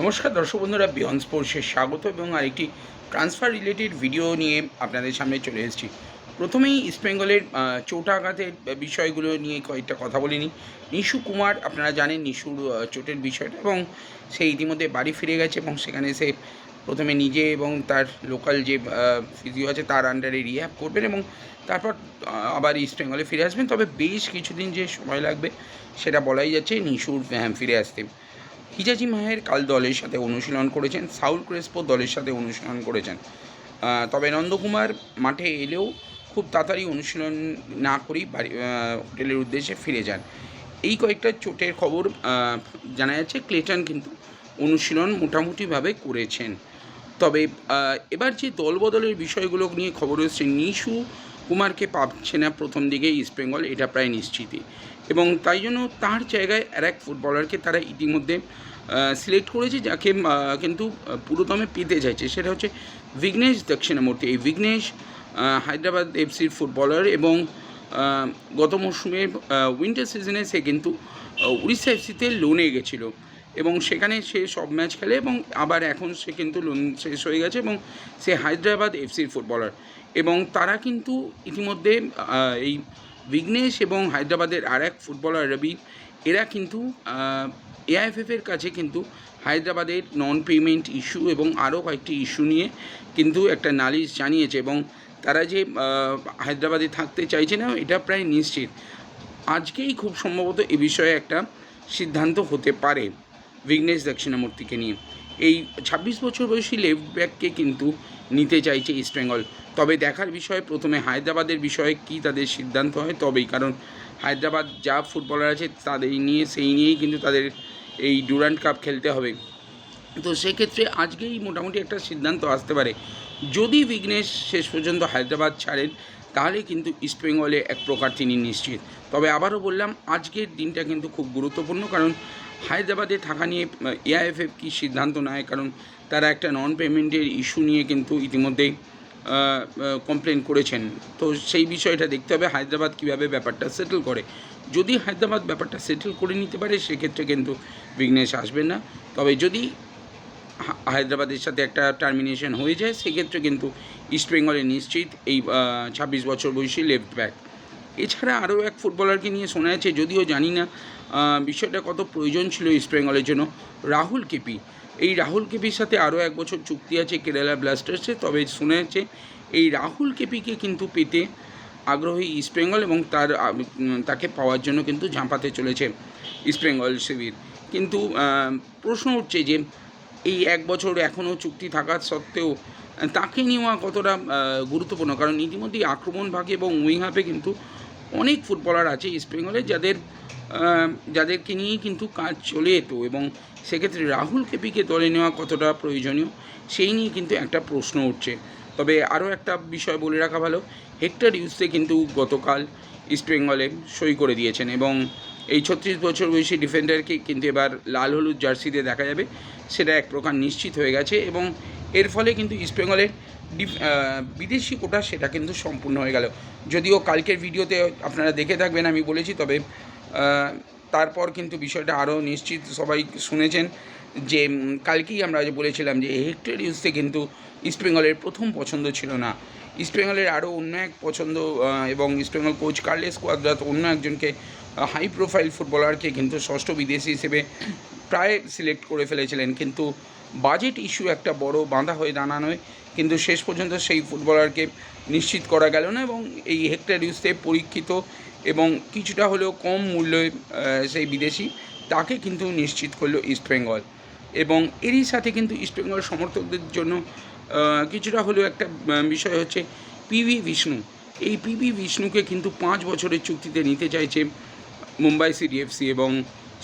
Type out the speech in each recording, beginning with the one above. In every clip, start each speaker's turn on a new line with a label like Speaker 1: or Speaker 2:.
Speaker 1: নমস্কার দর্শক বন্ধুরা বিয়ন্ড স্পোর্টসে স্বাগত এবং আরেকটি ট্রান্সফার রিলেটেড ভিডিও নিয়ে আপনাদের সামনে চলে এসেছি। প্রথমেই ইস্টবেঙ্গলের আহ, চোট আঘাতের বিষয়গুলো নিয়ে কয়েকটা কথা বলিনি নিশু কুমার আপনারা জানেন নিশুর চোটের বিষয়টা এবং সে ইতিমধ্যে বাড়ি ফিরে গেছে এবং সেখানে সে প্রথমে নিজে এবং তার লোকাল যে ফিজিও আছে তার আন্ডারে রিহ্যাব করবেন এবং তারপর আবার ইস্টবেঙ্গলে ফিরে আসবেন। তবে বেশ কিছুদিন যে সময় লাগবে সেটা বলাই যাচ্ছে নিশুর ফিরে আসতে। হিজাজি মাহের কাল দলের সাথে অনুশীলন করেছেন, সাউল ক্রেসপো দলের সাথে অনুশীলন করেছেন। তবে নন্দকুমার মাঠে এলেও খুব তাড়াতাড়ি অনুশীলন না করেই বাড়ি হোটেলের উদ্দেশ্যে ফিরে যান। এই কয়েকটা চোটের খবর জানা যাচ্ছে ক্লেটন কিন্তু অনুশীলন মোটামুটিভাবে করেছেন। তবে এবার যে দলবদলের বিষয়গুলো নিয়ে খবর এসছে, নিশু কুমারকে পাচ্ছে না প্রথম দিকে ইস্টবেঙ্গল এটা প্রায় নিশ্চিতই। এবং তাই জন্য তার জায়গায় আর এক ফুটবলারকে তারা ইতিমধ্যে সিলেক্ট করেছে যাকে কিন্তু পুরোদমে পেতে চাইছে সেটা হচ্ছে বিঘ্নেশ দক্ষিণামূর্তি এই বিঘ্নেশ হায়দ্রাবাদ এফসির ফুটবলার এবং গত মরশুমে উইন্টার সিজনে সে কিন্তু উড়িষ্যা এফসিতে লোনে গেছিল। এবং সেখানে সে সব ম্যাচ খেলে এবং আবার এখন সে কিন্তু লোন শেষ হয়ে গেছে এবং সে হায়দ্রাবাদ এফসির ফুটবলার এবং তারা কিন্তু ইতিমধ্যে এই বিঘ্নেশ এবং হায়দ্রাবাদের আর এক ফুটবলার রবি, এরা কিন্তু এআইএফএফের কাছে কিন্তু হায়দ্রাবাদের নন পেমেন্ট ইস্যু এবং আরও কয়েকটি ইস্যু নিয়ে কিন্তু একটা নালিশ জানিয়েছে এবং তারা যে হায়দ্রাবাদে থাকতে চাইছে না, এটা প্রায় নিশ্চিত। আজকেই খুব সম্ভবত এ বিষয়ে একটা সিদ্ধান্ত হতে পারে, বিঘ্নেশ দক্ষিণামূর্তিকে নিয়ে। এই ছাব্বিশ বছর বয়সী লেফট ব্যাককে কিন্তু নিতে চাইছে ইস্টবেঙ্গল তবে দেখার বিষয়ে, প্রথমে হায়দ্রাবাদের বিষয়ে কি তাদের সিদ্ধান্ত হয়? তবেই, কারণ হায়দ্রাবাদ যা ফুটবলার আছে তাদের নিয়ে, সেই নিয়েই কিন্তু তাদের এই ডুরান্ট কাপ খেলতে হবে। তো সেক্ষেত্রে আজকেই মোটামুটি একটা সিদ্ধান্ত আসতে পারে। যদি বিঘ্নেশ শেষ পর্যন্ত হায়দ্রাবাদ ছাড়েন, তাহলে কিন্তু ইস্টবেঙ্গলে এক প্রকার তিনি নিশ্চিত। তবে আবারও বললাম, আজকের দিনটা কিন্তু খুব গুরুত্বপূর্ণ, কারণ হায়দ্রাবাদে থাকা নিয়ে এআইএফএফ কী সিদ্ধান্ত নেয়? কারণ তারা একটা নন পেমেন্টের ইস্যু নিয়ে কিন্তু ইতিমধ্যেই কমপ্লেন করেছেন। তো সেই বিষয়টা দেখতে হবে হায়দ্রাবাদ কীভাবে ব্যাপারটা সেটেল করে। যদি হায়দ্রাবাদ ব্যাপারটা সেটেল করে নিতে পারে, সেক্ষেত্রে কিন্তু বিঘ্নেশ আসবে না। তবে যদি হায়দ্রাবাদের সাথে একটা টার্মিনেশন হয়ে যায়, সেক্ষেত্রে কিন্তু ইস্টবেঙ্গলে নিশ্চিত এই ছাব্বিশ বছর বয়সী লেফট ব্যাক এছাড়া আরও এক ফুটবলারকে নিয়ে শোনা যাচ্ছে, যদিও জানি না বিষয়টা কত প্রয়োজন ছিল ইস্টবেঙ্গলের জন্য। রাহুল কেপি, এই রাহুল কেপির সাথে আরও এক বছর চুক্তি আছে কেরালা ব্লাস্টার্সে, তবে শোনা যাচ্ছে এই রাহুল কেপিকে কিন্তু পেতে আগ্রহী ইস্টবেঙ্গল এবং তার তাকে পাওয়ার জন্য কিন্তু ঝাঁপাতে চলেছে ইস্টবেঙ্গল শিবির। কিন্তু প্রশ্ন উঠছে যে এই এক বছর এখনও চুক্তি থাকা সত্ত্বেও তাকে নেওয়া কতটা গুরুত্বপূর্ণ? কারণ ইতিমধ্যেই আক্রমণ ভাগে এবং উইং হাফে কিন্তু অনেক ফুটবলার আছে ইস্টবেঙ্গলে যাদের যাদেরকে নিয়েই কিন্তু কাজ চলে যেত এবং সেক্ষেত্রে রাহুল কেপিকে দলে নেওয়া কতটা প্রয়োজনীয় সেই নিয়ে কিন্তু একটা প্রশ্ন উঠছে। তবে আরও একটা বিষয় বলে রাখা ভালো, হেক্টর ইউসে কিন্তু গতকাল ইস্টবেঙ্গলে সই করে দিয়েছেন এবং এই ছত্রিশ বছর বয়সী ডিফেন্ডারকে কিন্তু এবার লাল হলুদ জার্সিতে দেখা যাবে, সেটা এক প্রকার নিশ্চিত হয়ে গেছে এবং এর ফলে কিন্তু ইস্টবেঙ্গলের বিদেশি কোটা সেটা কিন্তু সম্পূর্ণ হয়ে গেল। যদিও কালকের ভিডিওতে আপনারা দেখে থাকবেন আমি বলেছি, তবে তারপর কিন্তু বিষয়টা আরও নিশ্চিত সবাই শুনেছেন যে কালকেই আমরা বলেছিলাম যে হেক্টর ইউসে কিন্তু ইস্টবেঙ্গলের প্রথম পছন্দ ছিল না। ইস্টবেঙ্গলের আরও অন্য এক পছন্দ এবং ইস্টবেঙ্গল কোচ কার্লেস কোয়াদ্রাত অন্য একজনকে হাই প্রোফাইল ফুটবলারকে কিন্তু ষষ্ঠ বিদেশি হিসেবে প্রায় সিলেক্ট করে ফেলেছিলেন। কিন্তু বাজেট ইস্যু একটা বড় বাঁধা হয়ে দাঁড়ানোয়, কিন্তু শেষ পর্যন্ত সেই ফুটবলারকে নিশ্চিত করা গেল না এবং এই হেক্টর ইউসে পরীক্ষিত এবং কিছুটা হলেও কম মূল্যে সেই বিদেশি তাকে কিন্তু নিশ্চিত করল ইস্টবেঙ্গল এবং এরই সাথে কিন্তু ইস্টবেঙ্গল সমর্থকদের জন্য কিছুটা হলেও একটা বিষয় হচ্ছে পিভি বিষ্ণু। এই পিভি বিষ্ণুকে কিন্তু পাঁচ বছরের চুক্তিতে নিতে চাইছে মুম্বাই সিটি এফসি এবং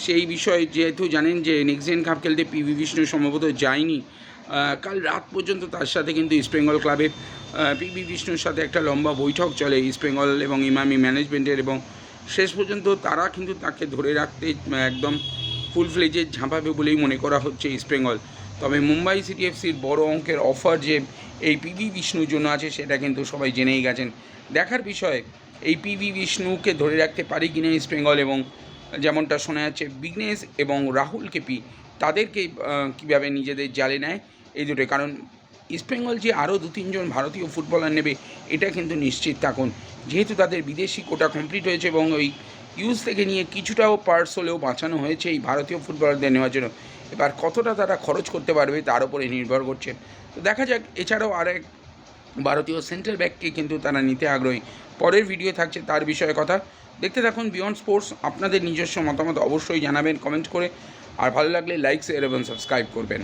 Speaker 1: সেই বিষয়ে যেহেতু জানেন যে নেক্সট কাপ খেলতে পিভি বিষ্ণু সম্ভবত যায়নি কাল রাত পর্যন্ত তার সাথে কিন্তু ইস্টবেঙ্গল ক্লাবের পিভি বিষ্ণুর সাথে একটা লম্বা বৈঠক চলে ইস্টবেঙ্গল এবং ইমামি ম্যানেজমেন্টের এবং শেষ পর্যন্ত তারা কিন্তু তাকে ধরে রাখতে একদম ফুল ফ্লেজে ঝাঁপাবে বলেই মনে করা হচ্ছে ইস্টবেঙ্গল তবে মুম্বাই সিটি এফসির বড় অঙ্কের অফার যে এই পিভি বিষ্ণুর জন্য আছে, সেটা কিন্তু সবাই জেনেই গেছেন। দেখার বিষয়, এই পিভি বিষ্ণুকে ধরে রাখতে পারে কিনা ইস্টবেঙ্গল এবং যেমনটা শোনা যাচ্ছে বিঘ্নেশ এবং রাহুল কেপি তাদেরকে কীভাবে নিজেদের জালে নেয়, এই দুটোই। কারণ ইস্টবেঙ্গল যে আরও দু তিনজন ভারতীয় ফুটবলার নেবে, এটা কিন্তু নিশ্চিত থাকুন। যেহেতু তাদের বিদেশি কোটা কমপ্লিট হয়েছে এবং ওই ইউজ থেকে নিয়ে কিছুটাও পার্স হলেও বাঁচানো হয়েছে এই ভারতীয় ফুটবলারদের নেওয়ার জন্য। এবার কতটা তারা খরচ করতে পারবে, তার উপরে নির্ভর করছে। তো দেখা যাক, এছাড়াও আরেক ভারতীয় সেন্ট্রাল ব্যাককে কিন্তু তারা নিতে আগ্রহী। পরের ভিডিও থাকছে তার বিষয়ে কথা। দেখতে থাকুন বিয়ন্ড স্পোর্টস আপনাদের নিজস্ব মতামত অবশ্যই জানাবেন কমেন্ট করে। আর ভালো লাগলে লাইক শেয়ার এবং সাবস্ক্রাইব করবেন।